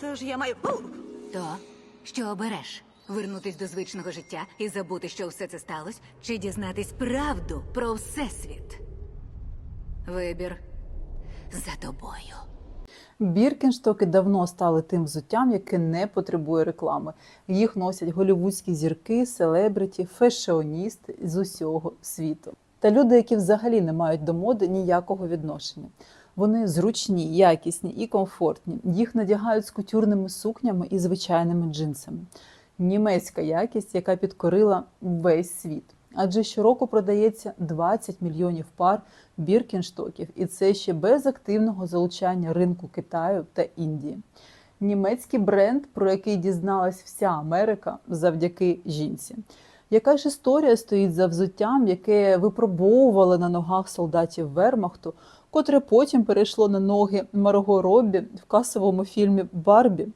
Тож я маю. У! То що обереш? Вернутись до звичного життя і забути, що все це сталося, чи дізнатись правду про всесвіт? Вибір за тобою. Біркінштоки давно стали тим взуттям, яке не потребує реклами. Їх носять голівудські зірки, селебриті, фешеоністи з усього світу. Та люди, які взагалі не мають до моди ніякого відношення. Вони зручні, якісні і комфортні. Їх надягають з кутюрними сукнями і звичайними джинсами. Німецька якість, яка підкорила весь світ. Адже щороку продається 20 мільйонів пар біркінштоків, і це ще без активного залучання ринку Китаю та Індії. Німецький бренд, про який дізналась вся Америка завдяки жінці. Яка ж історія стоїть за взуттям, яке випробовували на ногах солдатів Вермахту, котре потім перейшло на ноги Марго Роббі в касовому фільмі Барбі?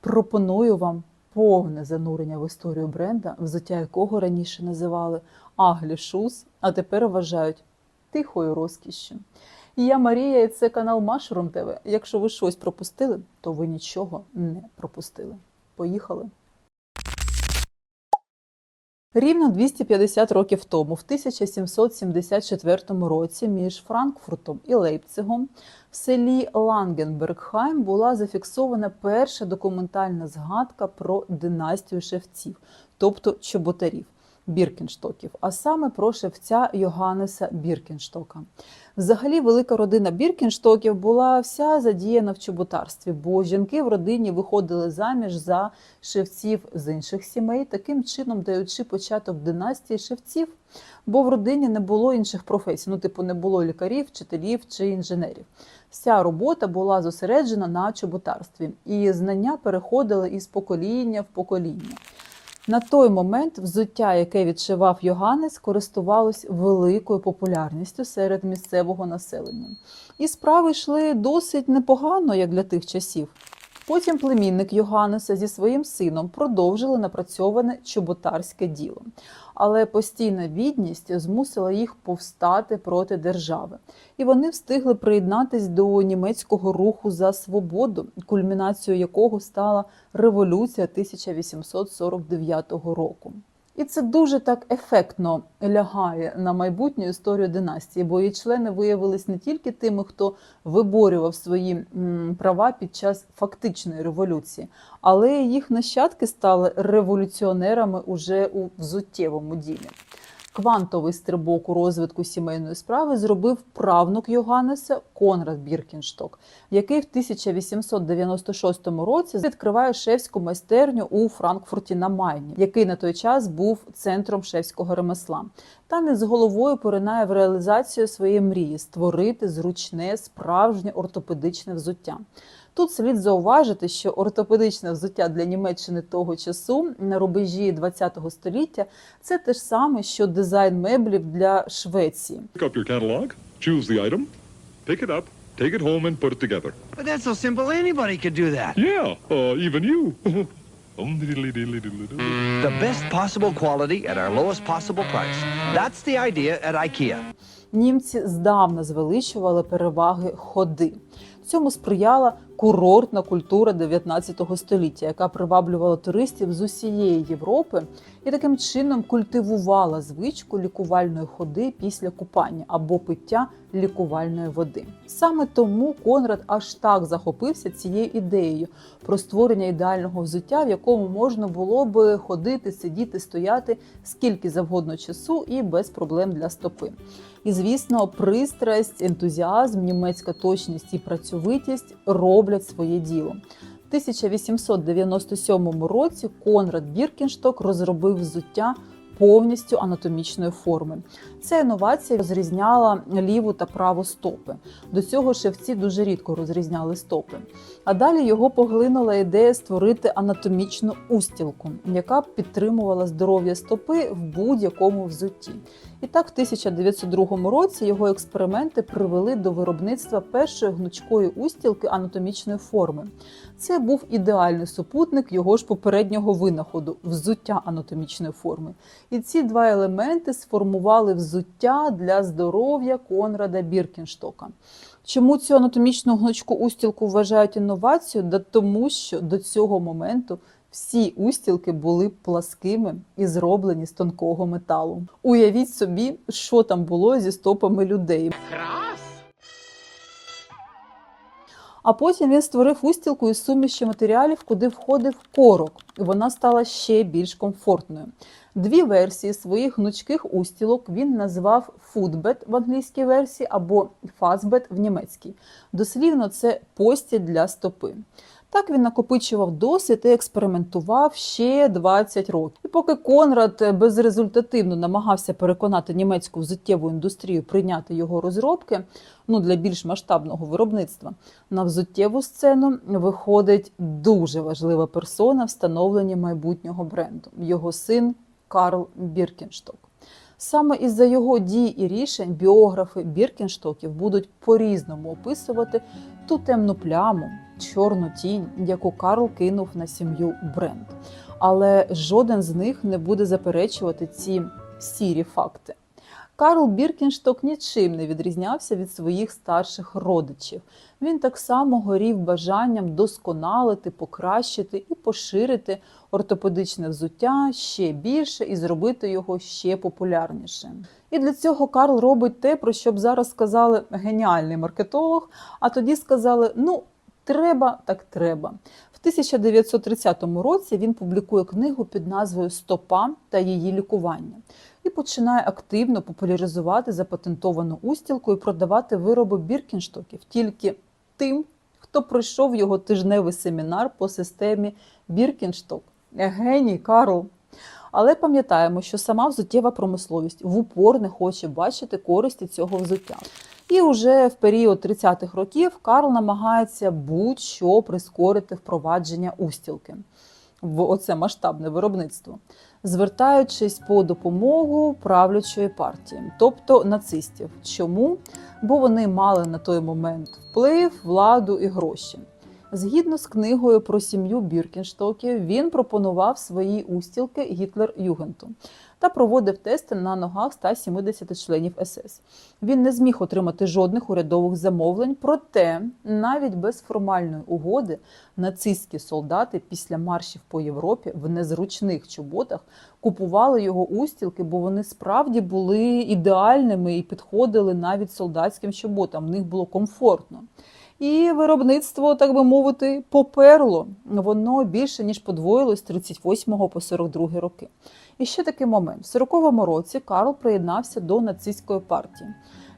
Пропоную вам повне занурення в історію бренда, взуття якого раніше називали Аглі Шус, а тепер вважають тихою розкішшю. Я Марія, і це канал Машрум ТВ. Якщо ви щось пропустили, то ви нічого не пропустили. Поїхали! Рівно 250 років тому, в 1774 році, між Франкфуртом і Лейпцигом в селі Лангенбергхайм була зафіксована перша документальна згадка про династію шевців, тобто чоботарів. Біркенштоків, а саме про шевця Йоганнеса Біркенштока. Взагалі, велика родина Біркенштоків була вся задіяна в чоботарстві, бо жінки в родині виходили заміж за шевців з інших сімей, таким чином даючи початок династії шевців, бо в родині не було інших професій, ну, типу, не було лікарів, вчителів чи інженерів. Вся робота була зосереджена на чоботарстві, і знання переходили із покоління в покоління. На той момент взуття, яке відшивав Йоганнес, користувалось великою популярністю серед місцевого населення. І справи йшли досить непогано, як для тих часів. Потім племінник Йоганнеса зі своїм сином продовжили напрацьоване чоботарське діло. Але постійна бідність змусила їх повстати проти держави. І вони встигли приєднатись до німецького руху за свободу, кульмінацією якого стала революція 1849 року. І це дуже так ефектно лягає на майбутню історію династії, бо її члени виявились не тільки тими, хто виборював свої права під час фактичної революції, але їх нащадки стали революціонерами уже у взуттєвому ділі. Квантовий стрибок у розвитку сімейної справи зробив правнук Йоганнеса Конрад Біркіншток, який в 1896 році відкриває шефську майстерню у Франкфурті на Майні, який на той час був центром шефського ремесла. Він з головою поринає в реалізацію своєї мрії створити зручне, справжнє ортопедичне взуття. Тут слід зауважити, що ортопедичне взуття для Німеччини того часу на рубежі ХХ століття це те ж саме, що дизайн меблів для Швеції. Pick up your catalog, choose the item, pick it up, take it home, and put it together. But that's so simple, anybody could do that. Yeah, uh, even you. The best possible quality at our lowest possible price. That's the idea at IKEA. Німці здавна звеличували переваги ходи. Цьому сприяла курортна культура 19 століття, яка приваблювала туристів з усієї Європи і таким чином культивувала звичку лікувальної ходи після купання або пиття лікувальної води. Саме тому Конрад аж так захопився цією ідеєю про створення ідеального взуття, в якому можна було би ходити, сидіти, стояти скільки завгодно часу і без проблем для стопи. І, звісно, пристрасть, ентузіазм, німецька точність і працьовитість роблять своє діло. В 1897 році Конрад Біркіншток розробив взуття повністю анатомічної форми. Ця інновація розрізняла ліву та праву стопи. До цього шевці дуже рідко розрізняли стопи. А далі його поглинула ідея створити анатомічну устілку, яка б підтримувала здоров'я стопи в будь-якому взутті. І так, в 1902 році його експерименти привели до виробництва першої гнучкої устілки анатомічної форми. Це був ідеальний супутник його ж попереднього винаходу взуття анатомічної форми. І ці два елементи сформували взуття для здоров'я Конрада Біркінштока. Чому цю анатомічну гнучку устілку вважають інновацією? Да тому що до цього моменту всі устілки були пласкими і зроблені з тонкого металу. Уявіть собі, що там було зі стопами людей. А потім він створив устілку із суміші матеріалів, куди входив корок, і вона стала ще більш комфортною. Дві версії своїх гнучких устілок він назвав футбет в англійській версії або фазбет в німецькій. Дослівно це постіль для стопи. Так він накопичував досвід і експериментував ще 20 років. І поки Конрад безрезультативно намагався переконати німецьку взуттєву індустрію прийняти його розробки ну, для більш масштабного виробництва, на взуттєву сцену виходить дуже важлива персона в становленні майбутнього бренду його син Карл Біркіншток. Саме із-за його дій і рішень біографи Біркінштоків будуть по-різному описувати ту темну пляму, чорну тінь, яку Карл кинув на сім'ю бренд. Але жоден з них не буде заперечувати ці сірі факти. Карл Біркіншток нічим не відрізнявся від своїх старших родичів. Він так само горів бажанням досконалити, покращити і поширити ортопедичне взуття ще більше і зробити його ще популярнішим. І для цього Карл робить те, про що б зараз сказали геніальний маркетолог, а тоді сказали: ну, треба, так треба. В 1930 році він публікує книгу під назвою Стопа та її лікування і починає активно популяризувати запатентовану устілку і продавати вироби Біркінштоків тільки тим, хто пройшов його тижневий семінар по системі Біркіншток. Геній Карл. Але пам'ятаємо, що сама взуттєва промисловість в упор не хоче бачити користі цього взуття. І вже в період 30-х років Карл намагається будь-що прискорити впровадження устілки в оце масштабне виробництво, звертаючись по допомогу правлячої партії, тобто нацистів. Чому? Бо вони мали на той момент вплив, владу і гроші. Згідно з книгою про сім'ю Біркінштоків, він пропонував свої устілки Гітлер-Югенту та проводив тести на ногах 170 членів СС. Він не зміг отримати жодних урядових замовлень, проте навіть без формальної угоди нацистські солдати після маршів по Європі в незручних чоботах купували його устілки, бо вони справді були ідеальними і підходили навіть солдатським чоботам. В них було комфортно. І виробництво, так би мовити, поперло. Воно більше ніж подвоїлось з 38 по 42 роки. І ще такий момент: в 40-му році Карл приєднався до нацистської партії.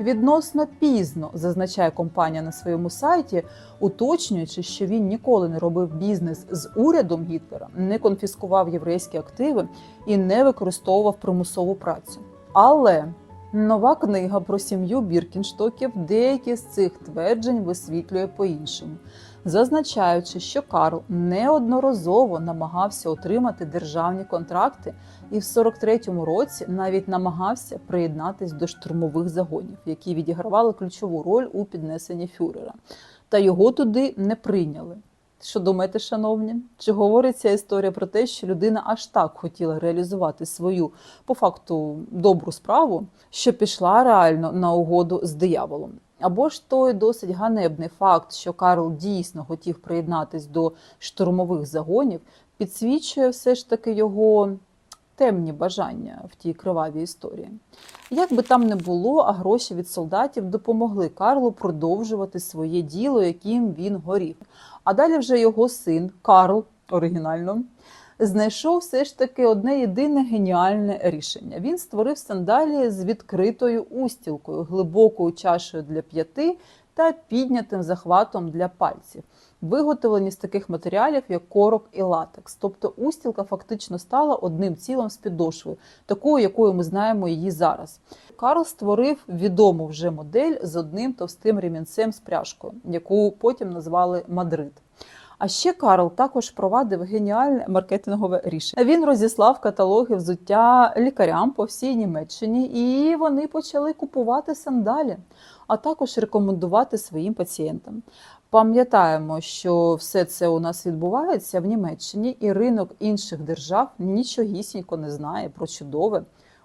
Відносно пізно зазначає компанія на своєму сайті, уточнюючи, що він ніколи не робив бізнес з урядом Гітлера, не конфіскував єврейські активи і не використовував примусову працю. Але Нова книга про сім'ю Біркінштоків деякі з цих тверджень висвітлює по-іншому, зазначаючи, що Карл неодноразово намагався отримати державні контракти і в 43-му році навіть намагався приєднатись до штурмових загонів, які відігравали ключову роль у піднесенні фюрера. Та його туди не прийняли. Що думаєте, шановні? Чи говорить ця історія про те, що людина аж так хотіла реалізувати свою по факту добру справу, що пішла реально на угоду з дияволом? Або ж той досить ганебний факт, що Карл дійсно хотів приєднатись до штурмових загонів, підсвічує все ж таки його темні бажання в тій кривавій історії. Як би там не було, а гроші від солдатів допомогли Карлу продовжувати своє діло, яким він горів. А далі вже його син Карл, оригінально, знайшов все ж таки одне єдине геніальне рішення. Він створив сандалії з відкритою устілкою, глибокою чашею для п'яти та піднятим захватом для пальців. Виготовлені з таких матеріалів, як корок і латекс. Тобто устілка фактично стала одним цілим з підошвою, такою, якою ми знаємо її зараз. Карл створив відому вже модель з одним товстим ремінцем з пряжкою, яку потім назвали Мадрид. А ще Карл також впровадив геніальне маркетингове рішення. Він розіслав каталоги взуття лікарям по всій Німеччині, і вони почали купувати сандалі, а також рекомендувати своїм пацієнтам. Пам'ятаємо, що все це у нас відбувається в Німеччині, і ринок інших держав нічогісінько не знає про чудове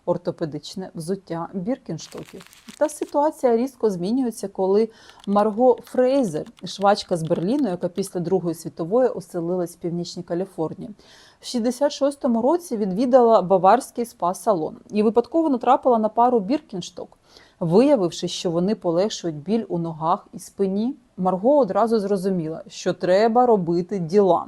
ортопедичне взуття біркінштоків. Та ситуація різко змінюється, коли Марго Фрейзер, швачка з Берліну, яка після Другої світової оселилась в північній Каліфорнії, в 66-му році відвідала баварський спа-салон і випадково натрапила на пару біркіншток. Виявивши, що вони полегшують біль у ногах і спині, Марго одразу зрозуміла, що треба робити діла.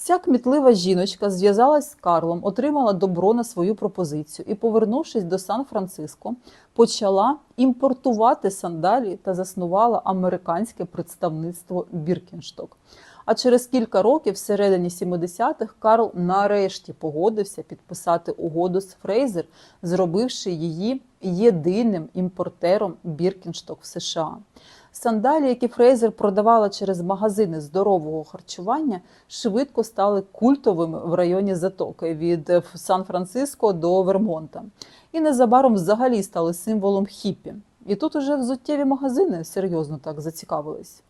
Ця кмітлива жіночка зв'язалась з Карлом, отримала добро на свою пропозицію і, повернувшись до Сан-Франциско, почала імпортувати сандалі та заснувала американське представництво Біркіншток. А через кілька років, всередині 70-х, Карл нарешті погодився підписати угоду з Фрейзер, зробивши її єдиним імпортером Біркіншток в США. Сандалі, які Фрейзер продавала через магазини здорового харчування, швидко стали культовими в районі Затоки від е, Сан-Франциско до Вермонта. І незабаром взагалі стали символом хіппі. І тут уже взуттєві магазини серйозно так зацікавились.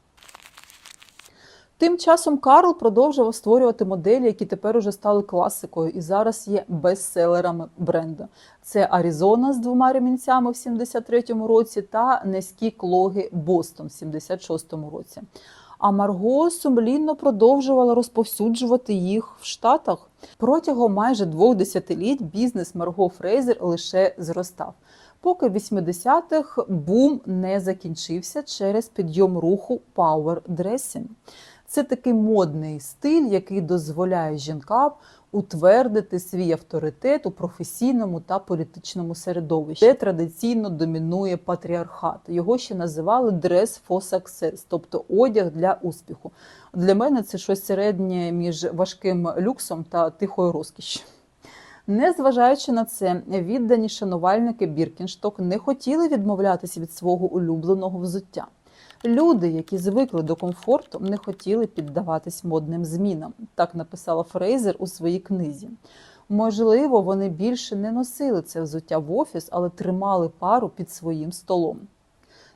Тим часом Карл продовжував створювати моделі, які тепер уже стали класикою і зараз є бестселерами бренду. Це Аризона з двома ремінцями в 73-му році та низькі клоги Бостон в 76-му році. А Марго сумлінно продовжувала розповсюджувати їх в Штатах. Протягом майже двох десятиліть бізнес Марго Фрейзер лише зростав. Поки в 80-х бум не закінчився через підйом руху Power Dressing. Це такий модний стиль, який дозволяє жінкам утвердити свій авторитет у професійному та політичному середовищі, де традиційно домінує патріархат. Його ще називали dress for success, тобто одяг для успіху. Для мене це щось середнє між важким люксом та тихою розкішшю. Незважаючи на це, віддані шанувальники Біркіншток не хотіли відмовлятися від свого улюбленого взуття. Люди, які звикли до комфорту, не хотіли піддаватись модним змінам. Так написала Фрейзер у своїй книзі. Можливо, вони більше не носили це взуття в офіс, але тримали пару під своїм столом.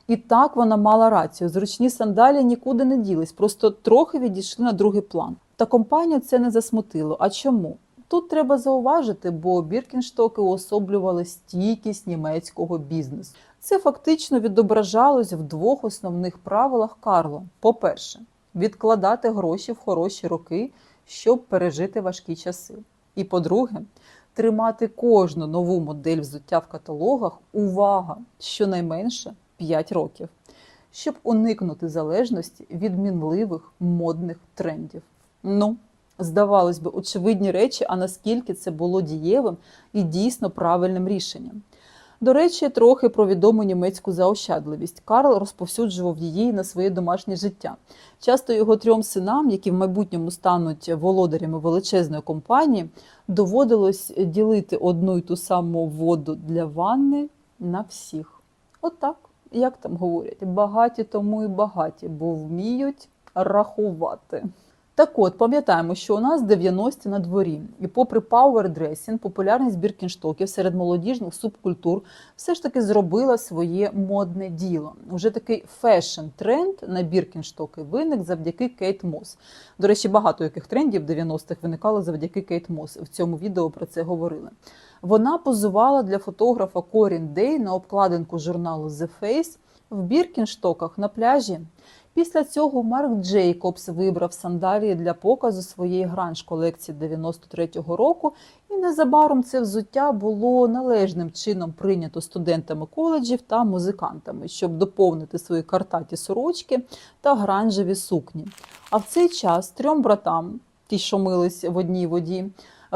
І так вона мала рацію. Зручні сандалі нікуди не ділись, просто трохи відійшли на другий план. Та компанію це не засмутило. А чому? Тут треба зауважити, бо Біркінштоки уособлювали стійкість німецького бізнесу. Це фактично відображалось в двох основних правилах Карло. По-перше, відкладати гроші в хороші роки, щоб пережити важкі часи. І по-друге, тримати кожну нову модель взуття в каталогах увага, щонайменше 5 років, щоб уникнути залежності від мінливих модних трендів. Ну, здавалось би, очевидні речі, а наскільки це було дієвим і дійсно правильним рішенням. До речі, трохи про відому німецьку заощадливість. Карл розповсюджував її на своє домашнє життя. Часто його трьом синам, які в майбутньому стануть володарями величезної компанії, доводилось ділити одну й ту саму воду для ванни на всіх. Отак, як там говорять, багаті тому і багаті, бо вміють рахувати. Так от, пам'ятаємо, що у нас 90-ті на дворі, і попри пауердресінг, популярність біркінштоків серед молодіжних субкультур все ж таки зробила своє модне діло. Уже такий фешн-тренд на біркінштоки виник завдяки Кейт Мос. До речі, багато яких трендів 90-х виникало завдяки Кейт Мос. В цьому відео про це говорили. Вона позувала для фотографа Корін Дей на обкладинку журналу The Face в біркінштоках на пляжі. Після цього Марк Джейкобс вибрав сандалії для показу своєї гранж колекції 93-го року, і незабаром це взуття було належним чином прийнято студентами коледжів та музикантами, щоб доповнити свої картаті сорочки та гранжеві сукні. А в цей час трьом братам, ті, що мились в одній воді,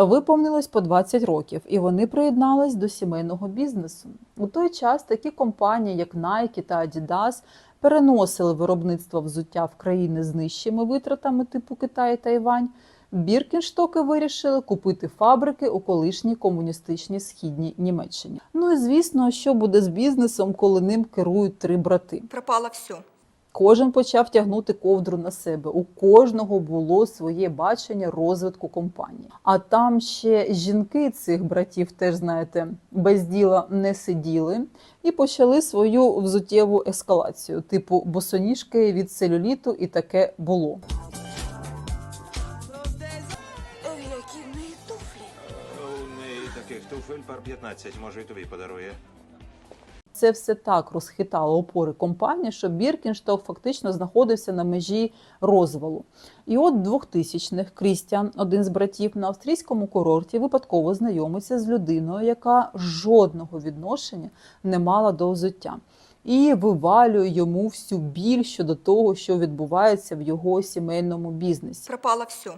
виповнилось по 20 років, і вони приєднались до сімейного бізнесу. У той час такі компанії, як Nike та Adidas, переносили виробництво взуття в країни з нижчими витратами типу Китай та Тайвань. Біркінштоки вирішили купити фабрики у колишній комуністичній східній Німеччині. Ну і звісно, що буде з бізнесом, коли ним керують три брати. Пропало все. Кожен почав тягнути ковдру на себе. У кожного було своє бачення розвитку компанії. А там ще жінки цих братів, теж знаєте, без діла не сиділи і почали свою взуттєву ескалацію, типу босоніжки від целюліту, і таке було. У туфель пар 15, може і тобі подарує. Це все так розхитало опори компанії, що Біркіншток фактично знаходився на межі розвалу. І от 2000-х Крістіан, один з братів, на австрійському курорті випадково знайомиться з людиною, яка жодного відношення не мала до взуття. І вивалює йому всю біль щодо того, що відбувається в його сімейному бізнесі. Пропало все.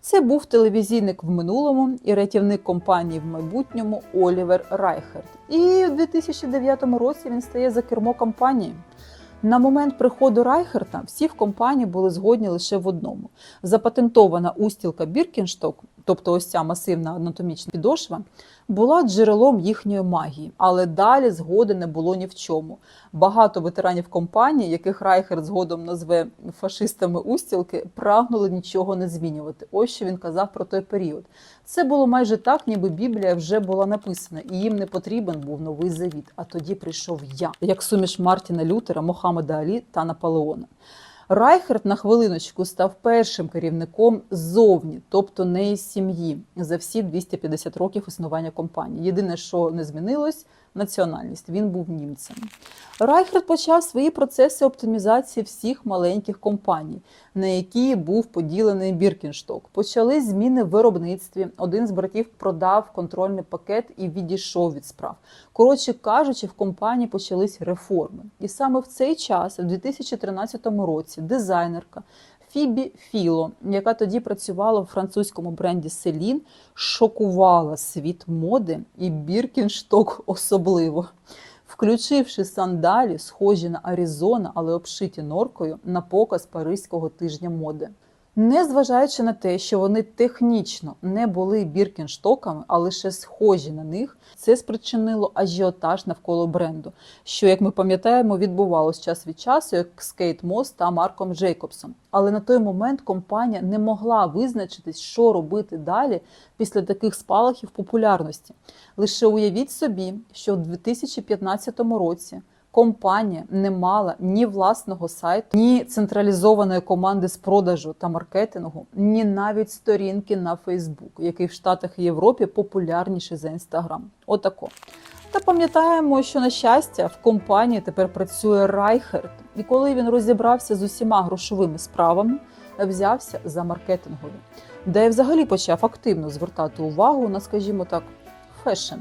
Це був телевізійник в минулому і рятівник компанії в майбутньому Олівер Райхерт. І в 2009 році він стає за кермо компанії. На момент приходу Райхерта всі в компанії були згодні лише в одному: запатентована устілка Біркіншток, тобто ось ця масивна анатомічна підошва, була джерелом їхньої магії, але далі згоди не було ні в чому. Багато ветеранів компанії, яких Райхерт згодом назве фашистами устілки, прагнули нічого не змінювати. Ось що він казав про той період. Це було майже так, ніби Біблія вже була написана, і їм не потрібен був новий завіт. А тоді прийшов я, як суміш Мартіна Лютера, Мохаммеда Алі та Наполеона. Райхерт на хвилиночку став першим керівником ззовні, тобто не із сім'ї, за всі 250 років існування компанії. Єдине, що не змінилось, національність. Він був німцем. Райхерт почав свої процеси оптимізації всіх маленьких компаній, на які був поділений Біркіншток. Почали зміни в виробництві. Один з братів продав контрольний пакет і відійшов від справ. Коротше кажучи, в компанії почались реформи. І саме в цей час, у 2013 році, дизайнерка Фібі Філо, яка тоді працювала у французькому бренді Селін, шокувала світ моди і Біркіншток особливо. Включивши сандалі, схожі на Аризона, але обшиті норкою, на показ Паризького тижня моди. Незважаючи на те, що вони технічно не були біркінштоками, а лише схожі на них, це спричинило ажіотаж навколо бренду, що, як ми пам'ятаємо, відбувалось час від часу, як з Кейт Мос та Марком Джейкобсом. Але на той момент компанія не могла визначитись, що робити далі після таких спалахів популярності. Лише уявіть собі, що в 2015 році компанія не мала ні власного сайту, ні централізованої команди з продажу та маркетингу, ні навіть сторінки на Фейсбук, який в Штатах і Європі популярніший за Інстаграм. Отако. Та пам'ятаємо, що на щастя в компанії тепер працює Райхерт, і коли він розібрався з усіма грошовими справами, взявся за маркетингові, де взагалі почав активно звертати увагу на, скажімо так, фешн.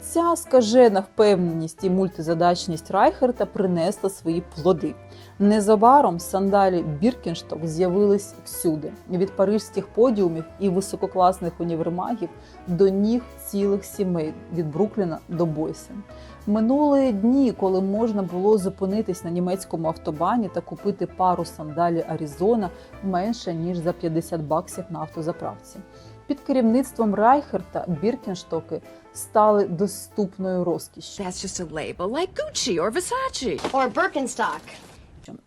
Ця скажена впевненість і мультизадачність Райхерта принесла свої плоди. Незабаром сандалі Біркіншток з'явились всюди від парижських подіумів і висококласних універмагів до ніг цілих сімей від Брукліна до Бойса. Минули дні, коли можна було зупинитись на німецькому автобані та купити пару сандалі Аризона менше ніж за 50 баксів на автозаправці. Під керівництвом Райхерта Біркінштоки стали доступною розкішшю. That's just a label like Gucci or Versace. Or Birkenstock.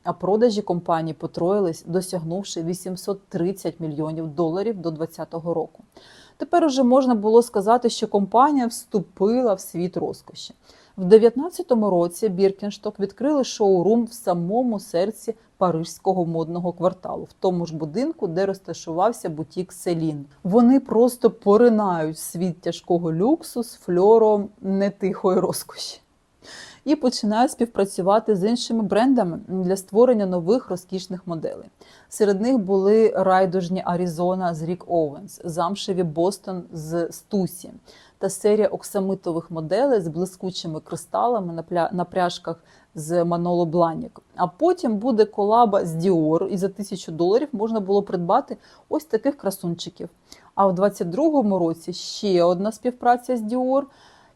А продажі компанії потроїлись, досягнувши 830 мільйонів доларів до 2020 року. Тепер уже можна було сказати, що компанія вступила в світ розкоші. В 2019 році Біркіншток відкрили шоурум в самому серці парижського модного кварталу, в тому ж будинку, де розташувався бутік Селін. Вони просто поринають світ тяжкого люксу з фльором нетихої розкоші і починають співпрацювати з іншими брендами для створення нових розкішних моделей. Серед них були райдужні Аризона з Рік Оуенс, замшеві Бостон з Стусі та серія оксамитових моделей з блискучими кристалами на пряжках з Маноло Бланік. А потім буде колаба з Dior, і за тисячу доларів можна було придбати ось таких красунчиків. А в 22-му році ще одна співпраця з Dior,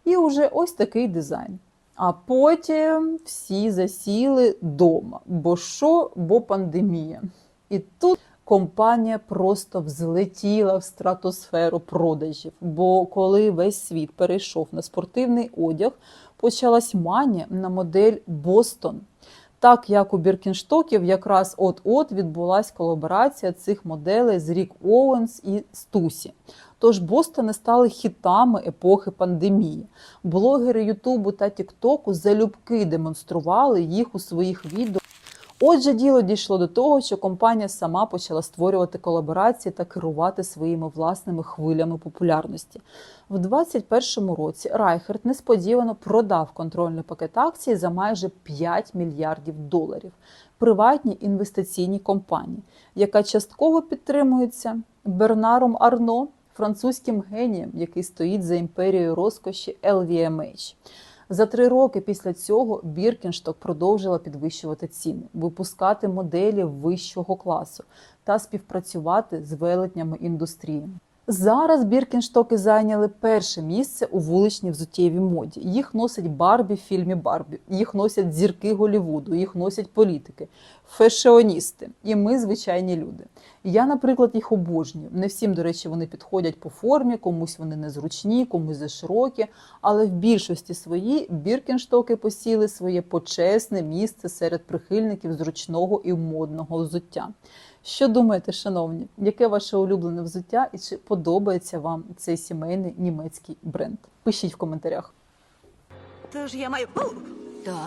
і вже ось такий дизайн. А потім всі засіли дома. Бо що, бо пандемія. І тут компанія просто взлетіла в стратосферу продажів. Бо коли весь світ перейшов на спортивний одяг, почалась манія на модель Бостон. Так як у Біркінштоків якраз от-от відбулась колаборація цих моделей з Рік Оуенс і Стусі. Тож Бостони стали хітами епохи пандемії. Блогери Ютубу та Тіктоку залюбки демонстрували їх у своїх відео. Отже, діло дійшло до того, що компанія сама почала створювати колаборації та керувати своїми власними хвилями популярності. В 2021 році Райхерт несподівано продав контрольний пакет акцій за майже 5 мільярдів доларів приватній інвестиційній компанії, яка частково підтримується Бернаром Арно, французьким генієм, який стоїть за імперією розкоші LVMH. За три роки після цього Біркіншток продовжила підвищувати ціни, випускати моделі вищого класу та співпрацювати з велетнями індустрії. Зараз Біркінштоки зайняли перше місце у вуличній взуттєвій моді. Їх носять Барбі в фільмі Барбі, їх носять зірки Голівуду, їх носять політики, фешеоністи і ми звичайні люди. Я, наприклад, їх обожнюю. Не всім, до речі, вони підходять по формі, комусь вони незручні, комусь заширокі. Але в більшості своїй Біркінштоки посіли своє почесне місце серед прихильників зручного і модного взуття. Що думаєте, шановні, яке ваше улюблене взуття і чи подобається вам цей сімейний німецький бренд? Пишіть в коментарях. Тож я маю. То,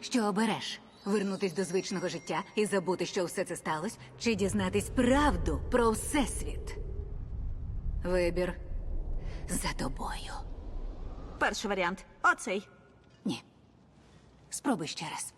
що обереш? Вернутись до звичного життя і забути, що все це сталося, чи дізнатись правду про всесвіт? Вибір за тобою. Перший варіант. Оцей. Ні. Спробуй ще раз.